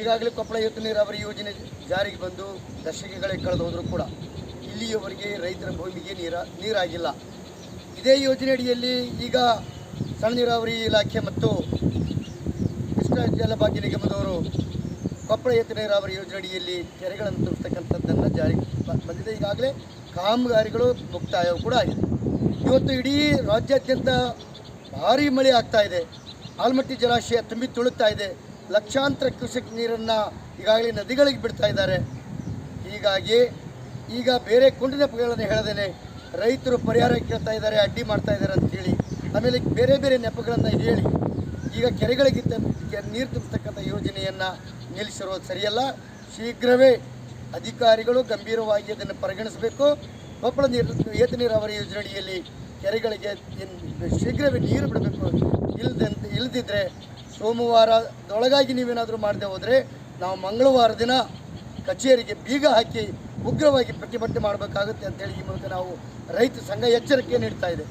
ಈಗಾಗಲೇ ಕೊಪ್ಪಳ ಏತ ನೀರಾವರಿ ಯೋಜನೆ ಜಾರಿಗೆ ಬಂದು ದಶಕಗಳೇ ಕಳೆದು ಹೋದರೂ ಕೂಡ ಇಲ್ಲಿಯವರೆಗೆ ರೈತರ ಭೂಮಿಗೆ ನೀರ ನೀರಾಗಿಲ್ಲ. ಇದೇ ಯೋಜನೆ ಅಡಿಯಲ್ಲಿ ಈಗ ಸಣ್ಣ ನೀರಾವರಿ ಇಲಾಖೆ ಮತ್ತು ಕೃಷ್ಣ ಜಲಭಾಗ್ಯ ನಿಗಮದವರು ಕೊಪ್ಪಳ ಏತ ನೀರಾವರಿ ಯೋಜನೆ ಅಡಿಯಲ್ಲಿ ಕೆರೆಗಳನ್ನು ತುಂಬಿಸ್ತಕ್ಕಂಥದ್ದನ್ನು ಜಾರಿಗೆ ಬಂದಿದೆ. ಈಗಾಗಲೇ ಕಾಮಗಾರಿಗಳು ಮುಕ್ತಾಯ ಕೂಡ ಆಗಿದೆ. ಇವತ್ತು ಇಡೀ ರಾಜ್ಯಾದ್ಯಂತ ಭಾರಿ ಮಳೆ ಆಗ್ತಾ ಇದೆ. ಆಲ್ಮಟ್ಟಿ ಜಲಾಶಯ ತುಂಬಿ ತುಳುಕ್ತಾ ಇದೆ. ಲಕ್ಷಾಂತರ ಕ್ಯೂಸೆಕ್ ನೀರನ್ನು ಈಗಾಗಲೇ ನದಿಗಳಿಗೆ ಬಿಡ್ತಾ ಇದ್ದಾರೆ. ಹೀಗಾಗಿ ಈಗ ಬೇರೆ ಕುಂಡಿನ ನೆಪಗಳನ್ನು ಹೇಳದೇನೆ, ರೈತರು ಪರಿಹಾರ ಕೇಳ್ತಾ ಇದ್ದಾರೆ, ಅಡ್ಡಿ ಮಾಡ್ತಾ ಇದ್ದಾರೆ ಅಂತ ಹೇಳಿ. ಆಮೇಲೆ ಬೇರೆ ಬೇರೆ ನೆಪಗಳನ್ನು ಹೇಳಿ, ಈಗ ಕೆರೆಗಳಿಗೆ ತ- ನೀರು ತುಂಬಿಸ್ತಕ್ಕಂಥ ಯೋಜನೆಯನ್ನು ನಿಲ್ಲಿಸಿರೋದು ಸರಿಯಲ್ಲ. ಶೀಘ್ರವೇ ಅಧಿಕಾರಿಗಳು ಗಂಭೀರವಾಗಿ ಅದನ್ನು ಪರಿಗಣಿಸಬೇಕು. ಕೊಪ್ಪಳ ನೀರು, ಏತ ನೀರಾವರಿ ಯೋಜನೆಯಲ್ಲಿ ಕೆರೆಗಳಿಗೆ ಶೀಘ್ರವೇ ನೀರು ಬಿಡಬೇಕು. ಇಲ್ಲದಂತೆ ಇಲ್ಲದಿದ್ದರೆ ಸೋಮವಾರದೊಳಗಾಗಿ ನೀವೇನಾದರೂ ಮಾಡದೆ ಹೋದರೆ ನಾವು ಮಂಗಳವಾರ ದಿನ ಕಚೇರಿಗೆ ಬೀಗ ಹಾಕಿ ಉಗ್ರವಾಗಿ ಪ್ರತಿಭಟನೆ ಮಾಡಬೇಕಾಗುತ್ತೆ ಅಂತೇಳಿ ಈ ಮೂಲಕ ನಾವು ರೈತ ಸಂಘ ಎಚ್ಚರಿಕೆ ನೀಡ್ತಾ ಇದೆ.